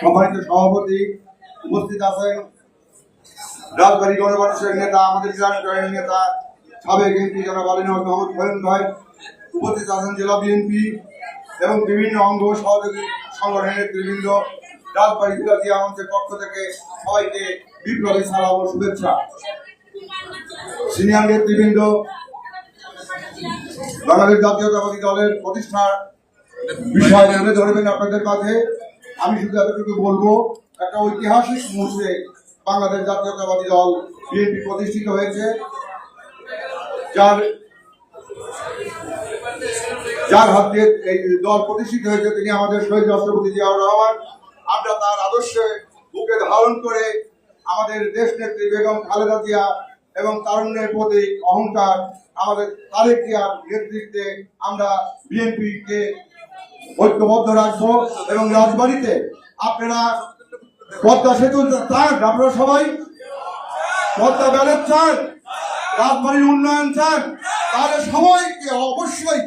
সম্মানিত সভাপতি উপস্থিত আছেন। রাজবাড়ি গণমানুষের নেতা, আমাদের জয়েন্ট নেতা, সাবেক এমপি জনাব আলী নওয়াজ মোহাম্মদ ফহিম ভাই উপস্থিত আছেন জেলা বিএনপি এবং বিভিন্ন অঙ্গ সহযোগী সংগঠনের নেতৃবৃন্দ। রাজবাড়ি পক্ষ থেকে সবাইকে বিপ্লবী সালাম ও শুভেচ্ছা। সিনিয়র নেতৃবৃন্দ বাংলাদেশ জাতীয়তাবাদী দলের প্রতিষ্ঠার বিষয় তুলে ধরবেন আপনাদের কাছে আমি শুধু এতটুকু বলব, একটা ঐতিহাসিক মুহূর্তে বাংলাদেশ জাতীয়তাবাদী দল বিএনপি প্রতিষ্ঠিত হয়েছে, যার যার হাত দিয়ে এই দল প্রতিষ্ঠিত হয়েছে, তিনি আমাদের শহীদ রাষ্ট্রপতি জিয়াউর রহমান। আমরা তার আদর্শে বুকে ধারণ করে আমাদের দেশ নেত্রী বেগম খালেদা জিয়া এবং তারুণ্যের প্রতি অহংকার, আমাদের তারেক জিয়ার নেতৃত্বে আমরা বিএনপি কে ঐক্যবদ্ধ রাখব এবং রাজবাড়িতে আপনারা পদ্মা সেতু চান, আপনারা সবাই পদ্মা ব্যালেট চান, রাজবাড়ির উন্নয়ন চান, তাহলে সবাইকে অবশ্যই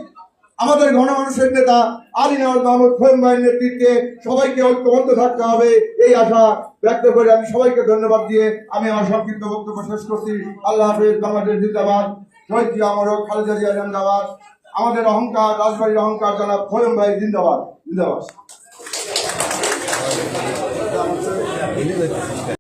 আমাদের গণমানুষের নেতা আলী নওয়াজ মাহমুদ খোয়েম ভাইয়ের নেতৃত্বে সবাইকে ঐক্যবদ্ধ থাকতে হবে, এই আশা ব্যক্ত করে আমি সবাইকে ধন্যবাদ দিয়ে আমি আমার সংক্ষিপ্ত বক্তব্য শেষ করছি। আল্লাহ হাফেজ, বাংলাদেশ জিন্দাবাদ, শহীদ জিয়া আমরক খালেদা জিয়া জিন্দাবাদ। আমাদের অহংকার রাজবাড়ির অহংকার জনাব খোয়েম ভাই জিন্দাবাদ জিন্দাবাদ।